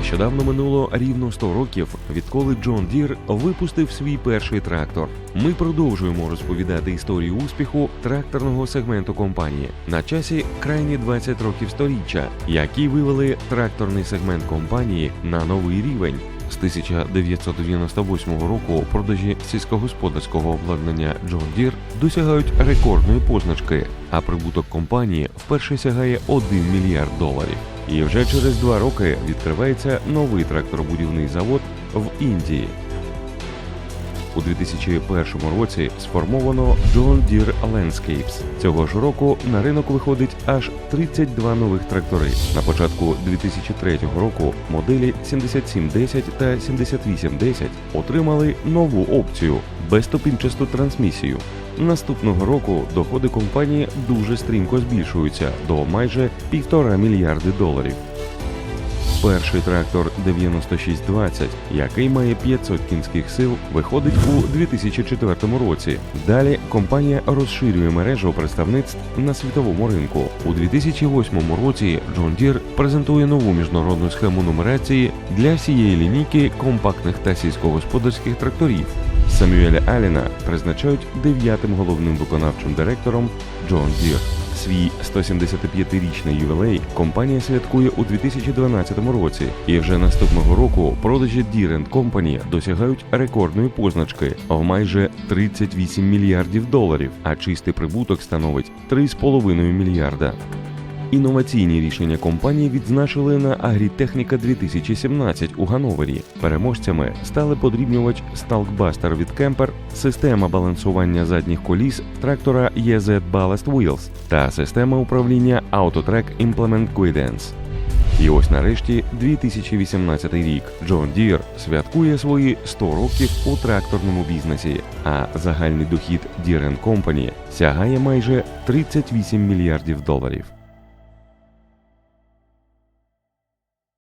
Нещодавно минуло рівно 100 років, відколи Джон Дір випустив свій перший трактор. Ми продовжуємо розповідати історію успіху тракторного сегменту компанії на часі крайні 20 років сторіччя, які вивели тракторний сегмент компанії на новий рівень. З 1998 року продажі сільськогосподарського обладнання John Deere досягають рекордної позначки, а прибуток компанії вперше сягає 1 мільярд доларів. І вже через два роки відкривається новий тракторобудівний завод в Індії. У 2001 році сформовано John Deere Landscapes. Цього ж року на ринок виходить аж 32 нових трактори. На початку 2003 року моделі 7710 та 7810 отримали нову опцію безступінчасту трансмісію. Наступного року доходи компанії дуже стрімко збільшуються до майже півтора мільярди доларів. Перший трактор 9620, який має 500 кінських сил, виходить у 2004 році. Далі компанія розширює мережу представництв на світовому ринку. У 2008 році John Deere презентує нову міжнародну схему нумерації для всієї лінійки компактних та сільськогосподарських тракторів. Самюеля Аліна призначають дев'ятим головним виконавчим директором John Deere. Свій 175-річний ювілей компанія святкує у 2012 році, і вже наступного року продажі Deere Company досягають рекордної позначки в майже 38 мільярдів доларів, а чистий прибуток становить 3,5 мільярда. Інноваційні рішення компанії відзначили на Агрітехніка 2017 у Гановері. Переможцями стали подрібнювач Stalkbuster від Kemper, система балансування задніх коліс трактора EZ Ballast Wheels та система управління AutoTrack Implement Guidance. І ось нарешті 2018 рік John Deere святкує свої 100 років у тракторному бізнесі, а загальний дохід Deere Company сягає майже 38 мільярдів доларів.